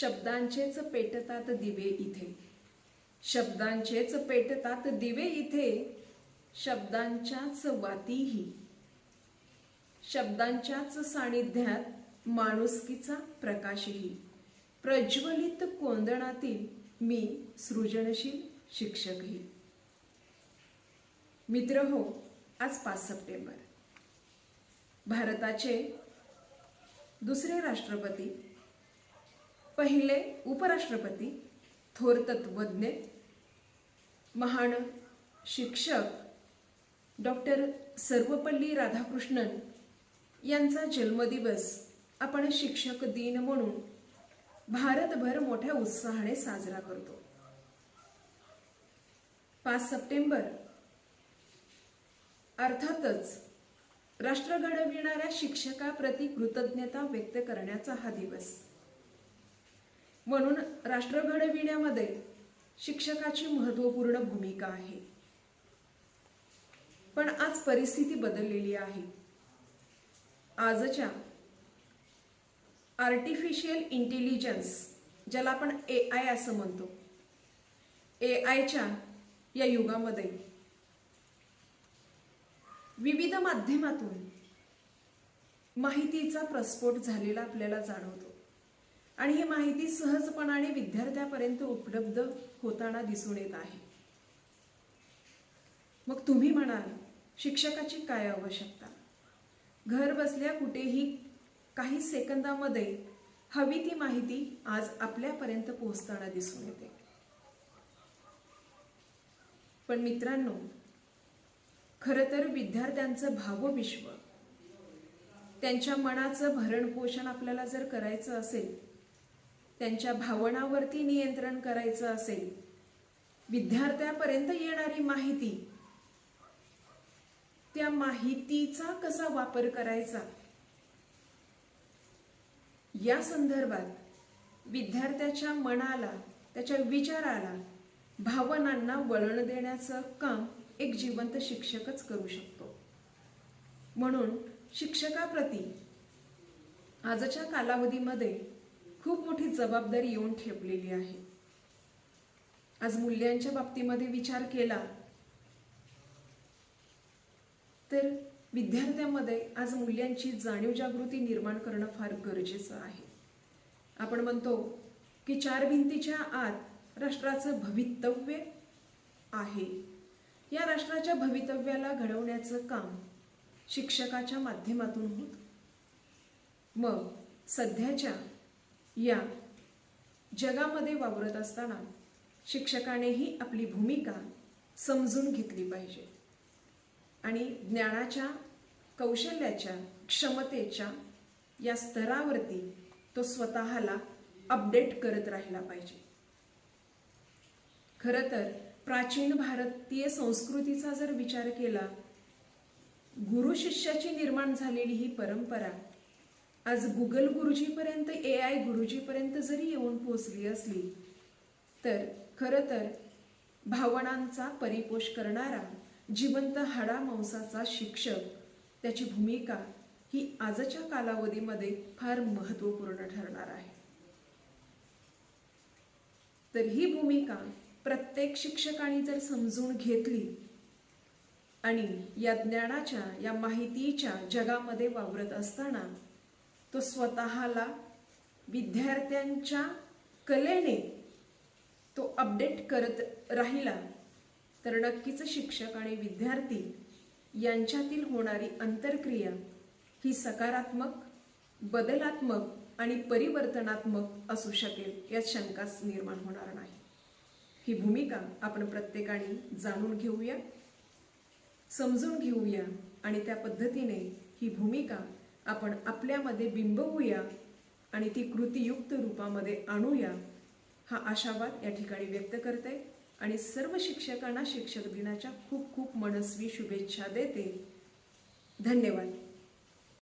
शब्दांचेच पेटतात दिवे इथे. शब्दांचेच पेटतात दिवे इथे. शब्दांच्याच वातीही. शब्दांच्याच सानिध्यात माणुसकीचा प्रकाशही. प्रज्वलित कोंदणातील मी सृजनशील शिक्षकही. मित्र हो आज पाच सप्टेंबर. भारताचे दुसरे राष्ट्रपती पहिले उपराष्ट्रपती थोर तत्वज्ञ महान शिक्षक डॉक्टर सर्वपल्ली राधाकृष्णन यांचा जन्मदिवस आपण शिक्षक दिन म्हणून भारतभर मोठ्या उत्साहाने साजरा करतो. पाच सप्टेंबर अर्थातच राष्ट्र घडविणाऱ्या शिक्षकाप्रती कृतज्ञता व्यक्त करण्याचा हा दिवस. म्हणून राष्ट्र घडविण्यामध्ये शिक्षकाची महत्त्वपूर्ण भूमिका आहे. पण आज परिस्थिती बदललेली आहे. आजच्या आर्टिफिशियल इंटेलिजन्स ज्याला आपण ए आय असं म्हणतो ए आयच्या या युगामध्ये विविध माध्यमातून माहितीचा प्रस्फोट झालेला आपल्याला जाणवतो. आणि ही माहिती सहजपणाने विद्यार्थ्यापर्यंत उपलब्ध होताना दिसून येत आहे. मग तुम्ही म्हणाल शिक्षकाची काय आवश्यकता? घर बसल्या कुठेही काही सेकंदामध्ये हवी ती माहिती आज आपल्यापर्यंत पोहोचताना दिसून येते. पण मित्रांनो खरं तर विद्यार्थ्यांचं भावविश्व त्यांच्या मनाचं भरणपोषण आपल्याला जर करायचं असेल त्यांच्या भावनावरती नियंत्रण करायचं असेल विद्यार्थ्यापर्यंत येणारी माहिती त्या माहितीचा कसा वापर करायचा? या संदर्भात विद्यार्थ्याच्या मनाला त्याच्या विचाराला भावनांना वळण देण्याचं काम एक जिवंत शिक्षकच करू शकतो. म्हणून शिक्षकाप्रती आजच्या कालावधीमध्ये खूप मोठी जबाबदारी येऊन ठेपलेली आहे. आज मूल्यांच्या बाबतीमध्ये विचार केला तर विद्यार्थ्यांमध्ये आज मूल्यांची जाणीव जागृती निर्माण करणं फार गरजेचं आहे. आपण म्हणतो की चार भिंतीच्या आत राष्ट्राचं भवितव्य आहे. या राष्ट्राच्या भवितव्याला घडवण्याचं काम शिक्षकाच्या माध्यमातून होत. मग सध्याच्या या. जगामध्ये वावरत असताना शिक्षकानेही आपली भूमिका समजून घेतली पाहिजे. आणि ज्ञानाच्या कौशल्याच्या क्षमतेच्या या स्तरावरती तो स्वतःला अपडेट करत राहिला पाहिजे. खरं तर प्राचीन भारतीय संस्कृतीचा जर विचार केला गुरु शिष्याची निर्माण झालेली ही परंपरा आज गुगल गुरुजीपर्यंत ए आय गुरुजीपर्यंत जरी येऊन पोचली असली तर खरं तर भावनांचा परिपोष करणारा जिवंत हाडा मांसाचा शिक्षक त्याची भूमिका ही आजच्या कालावधीमध्ये फार महत्त्वपूर्ण ठरणार आहे. तर ही भूमिका प्रत्येक शिक्षकाने जर समजून घेतली आणि या ज्ञानाच्या या माहितीच्या जगामध्ये वावरत असताना तो स्वतःला विद्यार्थ्यांच्या कलेने तो अपडेट करत राहिला तर नक्कीच शिक्षक आणि विद्यार्थी यांच्यातील होणारी अंतरक्रिया ही सकारात्मक बदलात्मक आणि परिवर्तनात्मक असू शकेल यात शंकाच निर्माण होणार नाही. ही भूमिका आपण प्रत्येकाने जाणून घेऊया समजून घेऊया आणि त्या पद्धतीने ही भूमिका आपण आपल्यामध्ये बिंबवूया आणि ती कृतीयुक्त रूपामध्ये आणूया हा आशावाद या ठिकाणी व्यक्त करते आणि सर्व शिक्षकांना शिक्षक दिनाच्या खूप खूप मनस्वी शुभेच्छा देते. धन्यवाद.